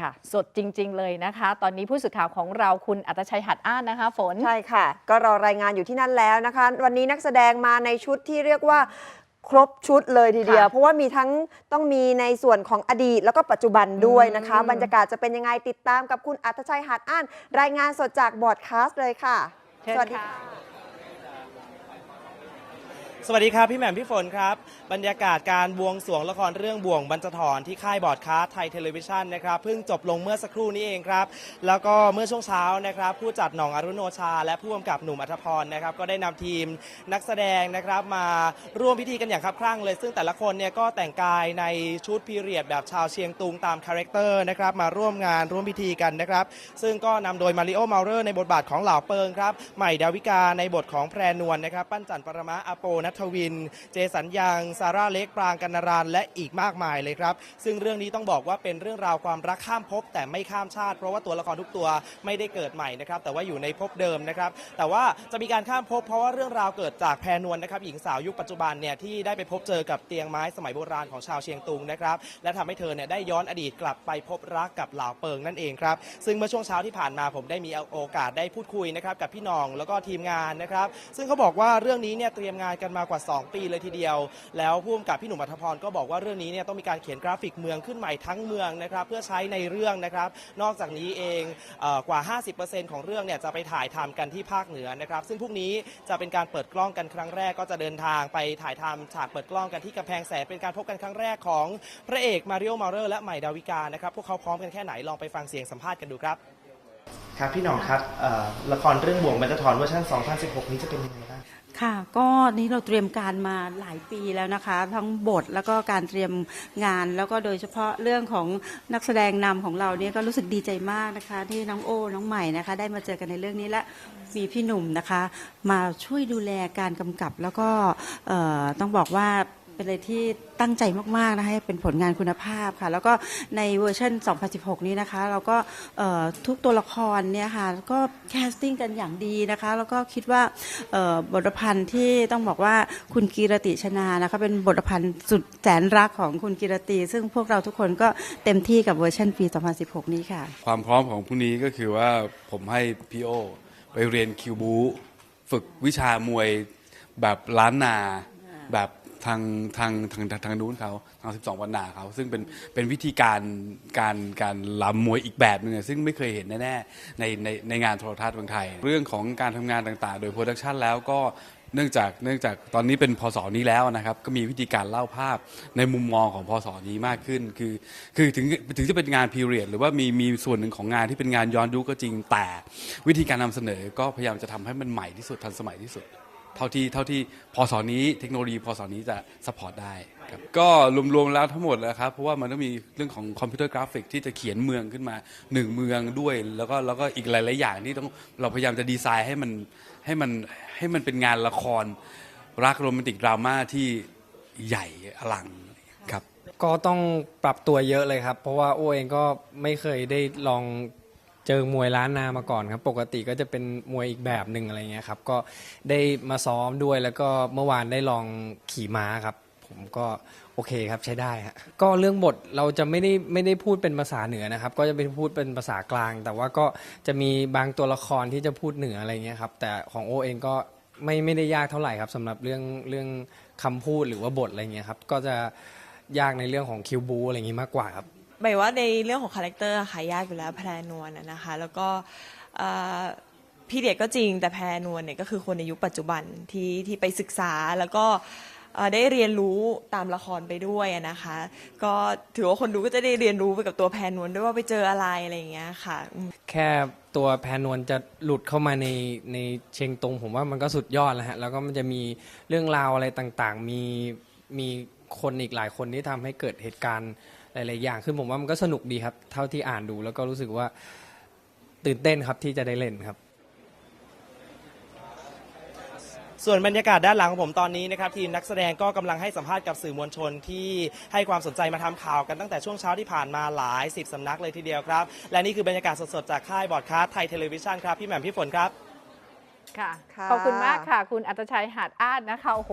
ค่ะ สดจริง ๆ เลยนะคะ ตอนนี้ผู้สื่อข่าวของเราคุณอัตชัยหัดอ้านนะคะ ฝน ใช่ค่ะ ก็รอรายงานอยู่ที่นั่นแล้วนะคะ วันนี้นักแสดงมาในชุดที่เรียกว่าครบชุดเลยทีเดียวค่ะเพราะว่ามีทั้งต้องมีในส่วนของอดีตแล้วก็ปัจจุบันด้วยนะคะอืมบรรยากาศจะเป็นยังไงติดตามกับคุณอัตชัยหัดอ้าน รายงานสดจากบอร์ดคาสต์เลยค่ะเชิญสวัสดีค่ะค่ะ สวัสดีครับ พี่แหม่มพี่ฝนครับ บรรยากาศการบวงสรวงละครเรื่องบ่วงบรรจทรที่ค่ายบอร์ดคาสต์ไทยเทเลวิชันนะครับเพิ่งจบลงเมื่อสักครู่นี้เองครับ แล้วก็เมื่อช่วงเช้านะครับ ผู้จัดหน่องอรุณโนชา และผู้กำกับหนุ่มอัธพรนะครับก็ได้นำทีมนักแสดงนะครับมาร่วมพิธีกันอย่างคับครั่งเลย ซึ่งแต่ละคนเนี่ยก็แต่งกายในชุดพีเรียดแบบชาวเชียงตุงตามคาแรคเตอร์นะครับมาร่วมงานร่วมพิธีกันนะครับ ซึ่งก็นำโดยมาริโอมาเรอร์ในบทบาทของเหล่าเปิงครับใหม่ดาวิกาในบทของแพรนวลนะครับปั้นจันปรมะอโปนัทวิน เจสัญญังซาร่าเล็กปรางกันนารานและอีกมากมายเลยครับ ซึ่งเรื่องนี้ต้องบอกว่าเป็นเรื่องราวความรักข้ามภพแต่ไม่ข้ามชาติ เพราะว่าตัวละครทุกตัวไม่ได้เกิดใหม่นะครับแต่ว่าอยู่ในภพเดิมนะครับแต่ว่าจะมีการข้ามภพเพราะว่าเรื่องราวเกิดจากแพรนวลนะครับหญิงสาวยุคปัจจุบันเนี่ยที่ได้ไปพบเจอกับเตียงไม้สมัยโบราณของชาวเชียงตุงนะครับและทำให้เธอเนี่ยได้ย้อนอดีตกลับไปพบรักกับเหล่าเปิงนั่นเองครับซึ่งเมื่อช่วงเช้าที่ผ่านมาผมได้มีโอกาสได้พูดคุยนะครับกับพี่น้องแล้วก็ทีมงานนะครับซึ่งเขาบอกว่าเรื่องนี้เนี่ยเตรียมงานกันมาากว่า 2 ปีเลยทีเดียว แล้วผู้กำกับพี่หนุ่มอัธพรก็บอกว่าเรื่องนี้เนี่ยต้องมีการเขียนกราฟิกเมืองขึ้นใหม่ทั้งเมืองนะครับเพื่อใช้ในเรื่องนะครับนอกจากนี้เองเออกว่า 50%ของเรื่องเนี่ยจะไปถ่ายทำกันที่ภาคเหนือนะครับซึ่งพรุ่งนี้จะเป็นการเปิดกล้องกันครั้งแรกก็จะเดินทางไปถ่ายทำฉากเปิดกล้องกันที่กำแพงแสนเป็นการพบกันครั้งแรกของพระเอกมาริโอมาเรอร์และใหม่ดาวิกานะครับพวกเขาพร้อมกันแค่ไหนลองไปฟังเสียงสัมภาษณ์กันดูครับ ครับพี่หน้องครับละครเรื่องบ่วงบรรจทรเวอร์ชัน2016 นี้จะเป็นยังไง ค่ะก็นี่เราเตรียมการมาหลายปีแล้วนะคะ ทั้งบทแล้วก็การเตรียมงาน แล้วก็โดยเฉพาะเรื่องของนักแสดงนำของเราเนี่ยก็รู้สึกดีใจมากนะคะ ที่น้องโอ้น้องใหม่นะคะ ได้มาเจอกันในเรื่องนี้และมีพี่หนุ่มนะคะ มาช่วยดูแลการกำกับแล้วก็ต้องบอกว่า เป็นอะไรที่ตั้งใจมากๆนะคะให้เป็นผลงานคุณภาพค่ะ แล้วก็ในเวอร์ชัน2016 นี้นะคะ เราก็เอ่อทุกตัวละครเนี่ยค่ะก็แคสติ้งกันอย่างดีนะคะ แล้วก็คิดว่าเอ่อบทปรพันธ์ที่ต้องบอกว่าคุณกีรติชนานะคะเป็นบทประพันธ์สุดแสนรักของคุณกีรติ ซึ่งพวกเราทุกคนก็เต็มที่กับเวอร์ชันปี 2016 นี้ค่ะ ความพร้อมของพรุ่งนี้ก็คือว่าผมให้พี่โอไปเรียนคิวบูฝึกวิชามวยแบบล้านนาแบบ ทางทางทางทางนู้นเขาทาง 12 วันนาเขาซึ่งเป็นเป็นวิธีการการการลำมวยอีกแบบหนึงซึ่งไม่เคยเห็นแน่ๆในในในงานโทรทัศน์เมืองไทย เรื่องของการทำงานต่างๆ โดยโปรดักชันแล้วก็เนื่องจากเนื่องจากตอนนี้เป็นพศนี้แล้วนะครับ ก็มีวิธีการเล่าภาพในมุมมองของพศนี้มากขึ้น คือ คือถึงถึงจะเป็นงานพีเรียดหรือว่ามีมีส่วนหนึ่งของงานที่เป็นงานย้อนยุคก็จริงแต่ วิธีการนำเสนอก็พยายามจะทำให้มันใหม่ที่สุดทันสมัยที่สุด เท่าที่เท่าที่พศนี้เทคโนโลยีพศนี้จะสปอร์ตได้ครับก็รวมๆแล้วทั้งหมดแล้วครับเพราะว่ามันต้องมีเรื่องของคอมพิวเตอร์กราฟิกที่จะเขียนเมืองขึ้นมาหนึ่งเมืองด้วย แล้วก็แล้วก็อีกหลายๆอย่างที่ต้องเราพยายามจะดีไซน์ให้มันให้มันให้มันเป็นงานละคร รักโรแมนติกดราม่าที่ใหญ่อลังครับก็ต้องปรับตัวเยอะเลยครับ เพราะว่าโอเองก็ไม่เคยได้ลอง เจอมวยล้านนามาก่อนครับ ปกติก็จะเป็นมวยอีกแบบหนึ่งอะไรเงี้ยครับ ก็ได้มาซ้อมด้วยแล้วก็เมื่อวานได้ลองขี่ม้าครับ ผมก็โอเคครับใช้ได้ฮะก็เรื่องบทเราจะไม่ได้ไม่ได้พูดเป็นภาษาเหนือนะครับ ก็จะเป็นพูดเป็นภาษากลาง แต่ว่าก็จะมีบางตัวละครที่จะพูดเหนืออะไรเงี้ยครับ แต่ของโอเองก็ไม่ไม่ได้ยากเท่าไหร่ครับสำหรับเรื่องเรื่องคำพูดหรือว่าบทอะไรเงี้ยครับ ก็จะยากในเรื่องของคิวบูอะไรอย่างงี้มากกว่าครับ หมายว่าในเรื่องของคาแรคเตอร์ค่ะยากอยู่แล้วแพรนวลน่ะนะคะ แล้วก็เอ่อพี่เด็กก็จริงแต่แพรนวลเนี่ยก็คือคนในยุคปัจจุบันที่ที่ไปศึกษาแล้วก็เอ่อได้เรียนรู้ตามละครไปด้วยอะนะคะ ก็ถือว่าคนดูก็จะได้เรียนรู้ไปกับตัวแพรนวลด้วยว่าไปเจออะไรอะไรอย่างเงี้ยค่ะอืม แค่ตัวแพนวลจะหลุดเข้ามาในในเชียงตุงผมว่ามันก็สุดยอดแล้วฮะ แล้วก็มันจะมีเรื่องราวอะไรต่างๆ มีมีคนอีกหลายคนที่ทำให้เกิดเหตุการณ์ หลายๆอย่างขึ้นผมว่ามันก็สนุกดีครับ เท่าที่อ่านดูแล้วก็รู้สึกว่าตื่นเต้นครับที่จะได้เล่นครับ ส่วนบรรยากาศด้านหลังของผมตอนนี้นะครับทีมนักแสดงก็กำลังให้สัมภาษณ์กับสื่อมวลชนที่ให้ความสนใจมาทำข่าวกันตั้งแต่ช่วงเช้าที่ผ่านมาหลายสิบสำนักเลยทีเดียวครับ และนี่คือบรรยากาศสดๆจากค่ายบอร์ดคาสต์ไทยเทเลวิชันครับ พี่แหม่มพี่ฝนครับ ค่ะ ค่ะ ขอบคุณมากค่ะ คุณอัตชัยหาดอ้านนะคะ โอ้โห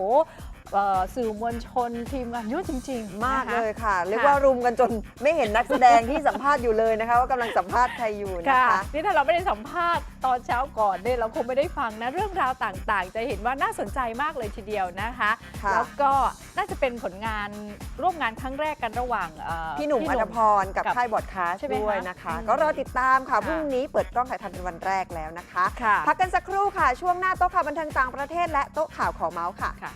เอ่อสื่อมวลชนทีมงานเยอะจริงๆมากนะคะ เลยค่ะ เรียกค่ะว่ารุมกันจนไม่เห็นนักแสดงที่สัมภาษณ์อยู่เลยนะคะ ว่ากำลังสัมภาษณ์ใครอยู่นะค่ะคะ นี่ถ้าเราไม่ได้สัมภาษณ์ตอนเช้าก่อนเนี่ยเราคงไม่ได้ฟังนะเรื่องราวต่างๆ จะเห็นว่าน่าสนใจมากเลยทีเดียวนะคะ ค่ะ แล้วก็น่าจะเป็นผลงานร่วมงานครั้งแรกกันระหว่างเอ่อ พี่หนุ่มอัธพรกับกับค่ายบอดคาสใช่ไหมด้วยคะนะคะ อืมก็รอติดตามค่ะค่ะ พรุ่งนี้เปิดกล้องถ่ายทำเป็นวันแรกแล้วนะคะ ค่ะพักกันสักครู่ค่ะ ช่วงหน้าโต๊ะข่าวบันเทิงต่างประเทศและโต๊ะข่าวขอเมาส์ค่ะ ค่ะ